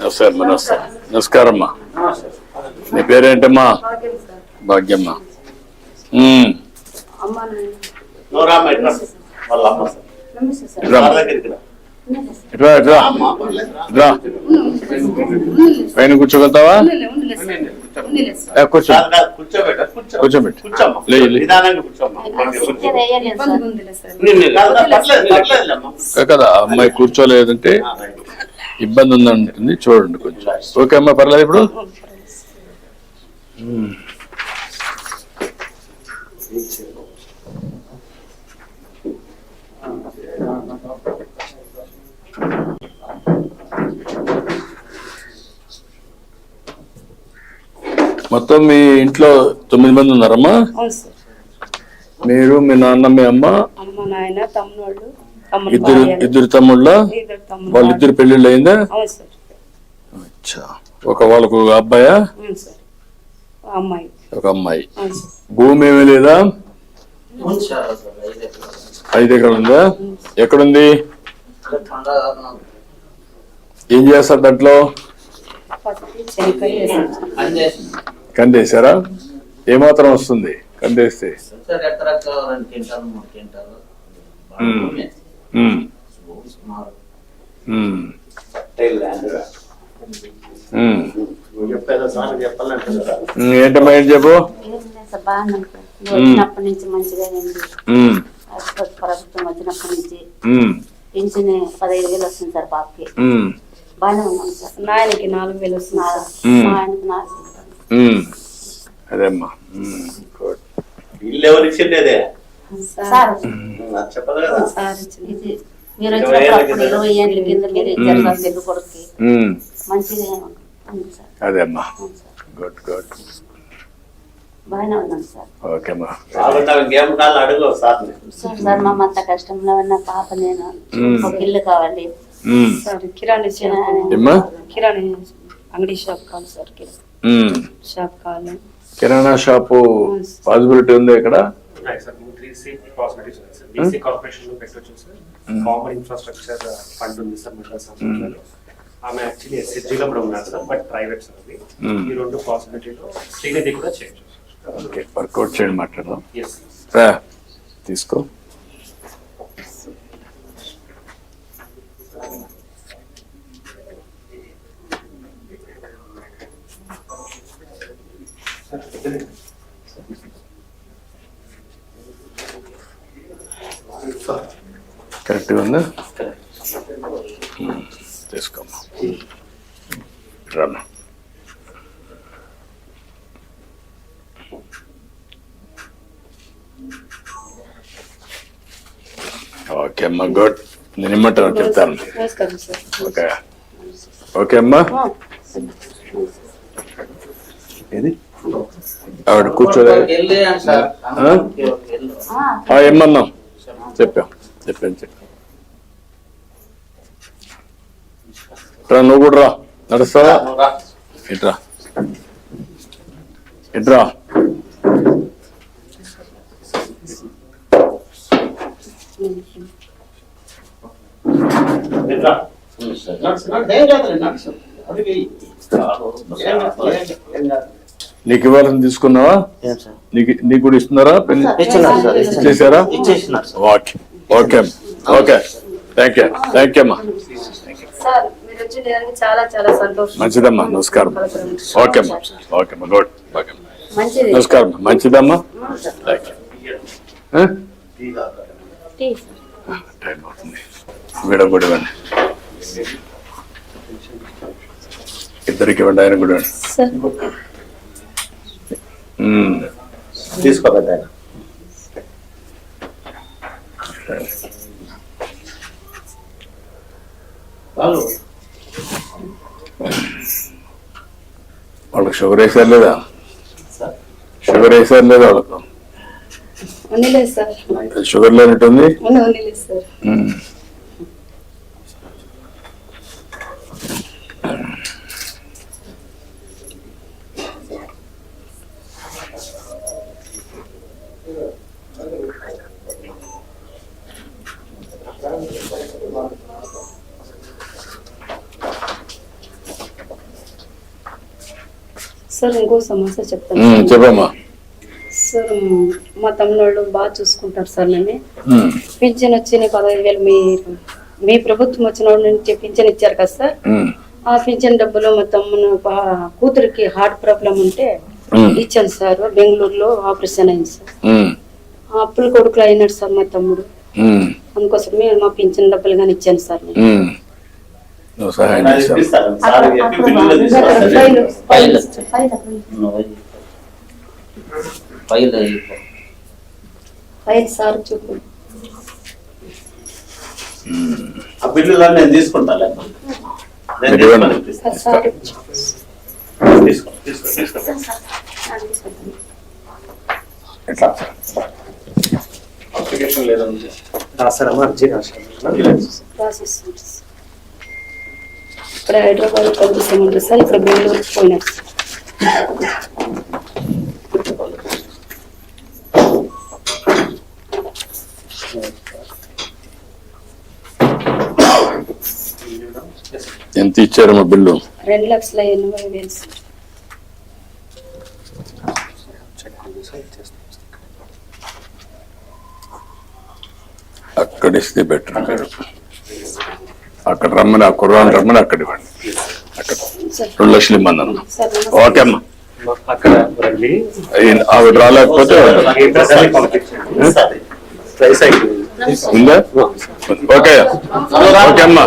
నమస్కారం నమస్కారం నమస్కారం అమ్మా నీ పేరేంటమ్మా? భాగ్యమ్మ. ఇట్రా. ఇట్రా ఇట్రా పైన కూర్చోగలుగుతావా? కూర్చో. కూర్చోబెట్ట. కాదు, అమ్మాయి కూర్చోలేదంటే. ఇబ్బంది ఉందంటుంది చూడండి కొంచెం ఓకే అమ్మా పర్లేదు ఇప్పుడు. మొత్తం మీ ఇంట్లో తొమ్మిది మంది ఉన్నారమ్మా. మీరు మీ నాన్న మీ అమ్మ అమ్మ నాయన తమ్ముడు ఇద్దరు. ఇద్దరు తమ్ముళ్ళ? వాళ్ళిద్దరు పెళ్ళిళ్ళు అయిందా అచ్చా. ఒక వాళ్ళకు ఒక అబ్బాయా? అమ్మాయి. ఒక అమ్మాయి. భూమి ఏమీ లేదా? ఐదు ఎకరాలు. ఉందా. ఎక్కడుంది? ఏం చేస్తారు దాంట్లో? కందేశారా? ఏమాత్రం వస్తుంది? కందేస్తే. చెప్పాలంటే కదా. ఉమ్, ఏంటమ్మా ఏంటి చెప్పు? వచ్చినప్పటి నుంచి మంచిగా ప్రభుత్వం వచ్చినప్పటి నుంచి పింఛన్ పదహైదు వేలు వస్తుంది సార్ పాపకి. బాగానే ఉన్నాం సార్. నాయనకి నాలుగు వేలు. మ్మ్. మా ఆయనకి నాలుగు. అదేమ్మా. ఇల్లు ఎవరు ఇచ్చిండేదే సార్. మీరు వచ్చినప్పుడు ఇరవై ఏళ్ళ కింద. మీరు ఇచ్చారు సార్ కొడుక్కి. ఉమ్, మంచిగా గుడ్ గుడ్. బాగానే ఉన్నాం సార్. ఓకేమ్మా అడుగు సార్ మా అంత కష్టంలో ఉన్న పాప నేను మ్మ్. ఒక ఇల్లు కావాలి. సార్ కిరాణా షాప్ ఏమ్మా? కిరాణా అంగడి షాప్ కావాలి సార్. షాప్ కావాలి. కిరాణా షాపు పాసిబిలిటీ ఉంది ఇక్కడ? ఉన్నాయి సార్. త్రీ సి పాసిబిలిటీస్ ఉన్నాయి సార్. బీసీ కార్పొరేషన్లో పెట్టొచ్చు సార్. కామన్ ఇన్ఫ్రాస్ట్రక్చర్ ఫండ్ ఉంది సార్ సంస్థలో. ఆమె యాక్చువల్లీ ఎస్హెచ్జిలో కూడా ఉన్నారు సార్ బట్ ప్రైవేట్ సార్ అది. Hmm. ఈ రెండు పాసిబిలిటీలో శ్రీనిధి కూడా చేయొచ్చు ఓకే వర్కౌట్ చేయండి మాట్లాడదాం. ఎస్ రా, తీసుకో. కరెక్ట్గా ఉందా తీసుకోమ్మా రామ్మా ఓకే అమ్మా గుడ్ నేను ఇమ్మంటాను చెప్తాను నమస్కారం సార్ ఓకే ఓకే అమ్మా ఏది ఆవిడ కూర్చోలే ఏమన్నాం చెప్పాం చెప్పాను చెప్పాం రా నువ్వు కూడా రా. నడుస్తావా? నువ్వు రా. ఇట్రా. ఇట్రా. ఇట్రా. నడుచు, నడుచు. ఏం కాదులే, నడుచు. అడుగు వెయ్యి. ఏం కాదు, ఏం కాదు, ఏం కాదు. నీకు ఇవ్వాలని తీసుకున్నావా? నీకు నీకు కూడా ఇస్తున్నారా. చేశారా okay. Okay thank you thank you అమ్మా. దానికి చాలా చాలా సంతోషం. మంచిదమ్మా నమస్కారం. ఓకే అమ్మా. ఓకే అమ్మా గుడ్. ఓకే అమ్మా. మంచిది. నమస్కారం. మంచిదమ్మా? టీ. టైం అవుతుంది. వీడ కూడా ఇవ్వండి. ఇద్దరికి ఇవ్వండి ఆయన కూడా ఆయన. వాళ్ళకి షుగర్ వేసారు లేదా? సార్. షుగర్ వేసారు లేదా వాళ్ళకు? ఉన్నలేదు సార్. షుగర్ లేనట్టుంది? సార్ ఇంకో సమస్య చెప్తాను. చెప్పమ్మా. సార్ మా తమ్ముళ్ళు బాగా చూసుకుంటారు సార్ నన్ను. పింఛన్ వచ్చి పదహైదు వేలు మీ మీ ప్రభుత్వం వచ్చిన నుంచి పింఛన్ ఇచ్చారు కదా సార్. ఆ పింఛన్ డబ్బులు మా తమ్మును కూతురికి హార్ట్ ప్రాబ్లం ఉంటే ఇచ్చాను సార్. బెంగళూరులో ఆపరేషన్ అయింది సార్. అప్పుల కొడుకులు అయినాడు సార్ మా తమ్ముడు. అందుకోసమే మా పింఛన్ డబ్బులు కానీ ఇచ్చాను సార్ నేను. నువ్వు సహాయం చెప్పి. ఆ బిల్లులను నేను తీసుకుంటాను నేను మీరు ఇవ్వండి. తీసుకొని ఇప్పిస్తాను. సార్ తీసుకో తీసుకో తీసుకో. ఎట్లా? అప్లికేషన్ లేదండి. రాస్తారమ్మా అర్జీ రాశారు ఇక్కడ హైదరాబాద్ పంపిస్తామంటారు సార్ ఇక్కడ బెంగళూరుకి పోయినారు సార్. ఎంత ఇచ్చారమ్మా బిల్లు రెండు లక్షల ఎనభై వేలు సార్ అక్కడ ఇస్తే బెటర్ అక్కడ రమ్మని ఆ కుర్రాన్ని రమ్మని అక్కడ ఇవ్వండి. అక్కడ సార్. రెండు లక్షలు సార్ నమస్తే. ఓకే అమ్మా. ఆవిడ రాలేకపోతే ఉందా? ఓకే. ఓకే అమ్మా.